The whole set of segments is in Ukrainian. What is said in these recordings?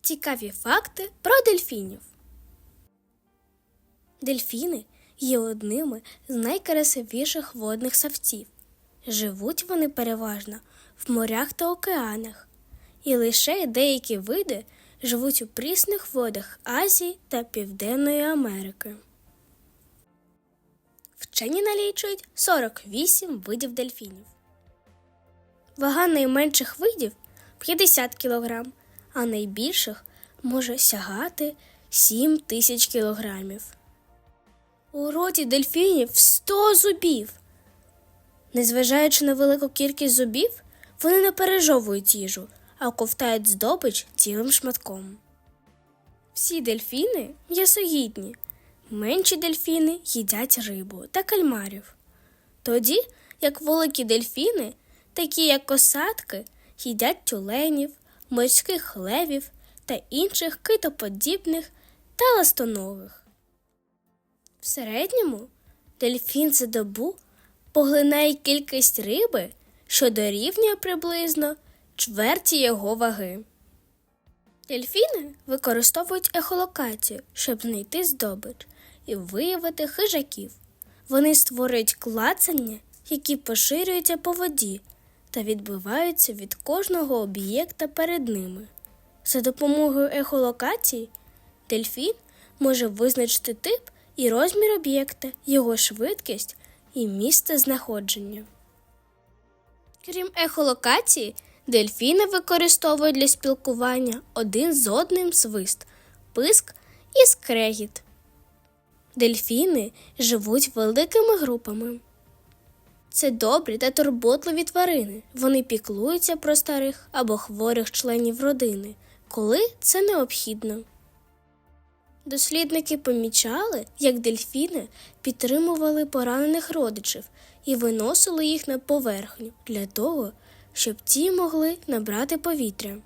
Цікаві факти про дельфінів. Дельфіни є одними з найкрасивіших водних савців. Живуть вони переважно в морях та океанах, і лише деякі види живуть у прісних водах Азії та Південної Америки. Вчені налічують 48 видів дельфінів. Вага найменших видів 50 кг, а найбільших може сягати 7 тисяч кілограмів. У роті дельфінів 100 зубів. Незважаючи на велику кількість зубів, вони не пережовують їжу, а ковтають здобич цілим шматком. Всі дельфіни м'ясоїдні. Менші дельфіни їдять рибу та кальмарів. Тоді, як великі дельфіни, такі як косатки, їдять тюленів, морських левів та інших китоподібних та ластонових. В середньому дельфін за добу поглинає кількість риби, що дорівнює приблизно чверті його ваги. Дельфіни використовують ехолокацію, щоб знайти здобич і виявити хижаків. Вони створюють клацання, які поширюються по воді та відбиваються від кожного об'єкта перед ними. За допомогою ехолокації дельфін може визначити тип і розмір об'єкта, його швидкість і місце знаходження. Крім ехолокації, дельфіни використовують для спілкування один з одним свист, писк і скрегіт. Дельфіни живуть великими групами. Це добрі та турботливі тварини. Вони піклуються про старих або хворих членів родини, коли це необхідно. Дослідники помічали, як дельфіни підтримували поранених родичів і виносили їх на поверхню для того, щоб ті могли набрати повітря.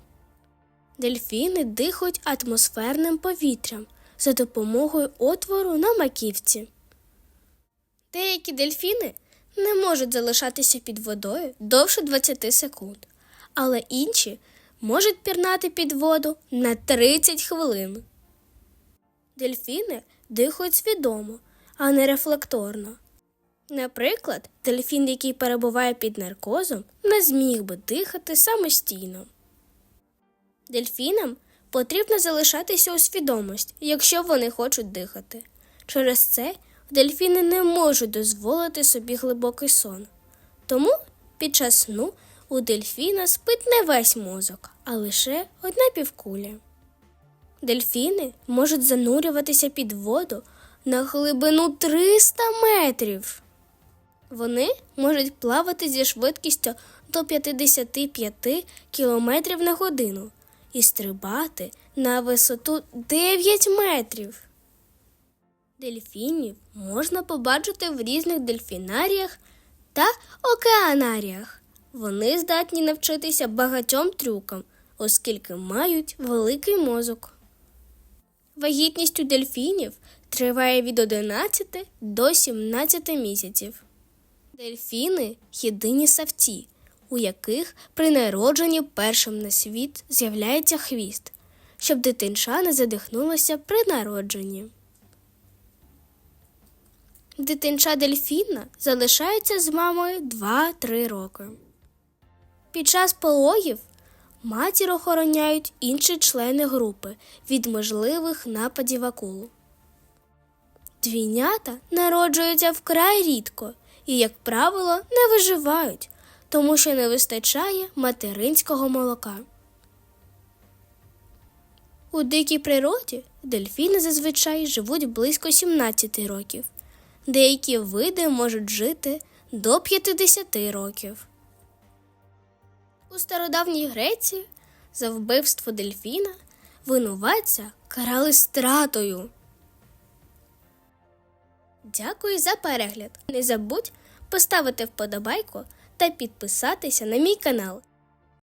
Дельфіни дихають атмосферним повітрям за допомогою отвору на маківці. Деякі дельфіни не можуть залишатися під водою довше 20 секунд, але інші можуть пірнати під воду на 30 хвилин. Дельфіни дихають свідомо, а не рефлекторно. Наприклад, дельфін, який перебуває під наркозом, не зміг би дихати самостійно. Дельфінам потрібно залишатися у свідомості, якщо вони хочуть дихати. Через це дельфіни не можуть дозволити собі глибокий сон. Тому під час сну у дельфіна спить не весь мозок, а лише одна півкуля. Дельфіни можуть занурюватися під воду на глибину 300 метрів. Вони можуть плавати зі швидкістю до 55 км на годину і стрибати на висоту 9 метрів. Дельфінів можна побачити в різних дельфінаріях та океанаріях. Вони здатні навчитися багатьом трюкам, оскільки мають великий мозок. Вагітність у дельфінів триває від 11 до 17 місяців. Дельфіни єдині савці, у яких при народженні першим на світ з'являється хвіст, щоб дитинча не задихнулося при народженні. Дитинча дельфіна залишається з мамою 2-3 роки. Під час пологів матір охороняють інші члени групи від можливих нападів акул. Двійнята народжуються вкрай рідко і, як правило, не виживають, тому що не вистачає материнського молока. У дикій природі дельфіни зазвичай живуть близько 17 років. Деякі види можуть жити до 50 років. У стародавній Греції за вбивство дельфіна винуватця карали стратою. Дякую за перегляд. Не забудь поставити вподобайку та підписатися на мій канал.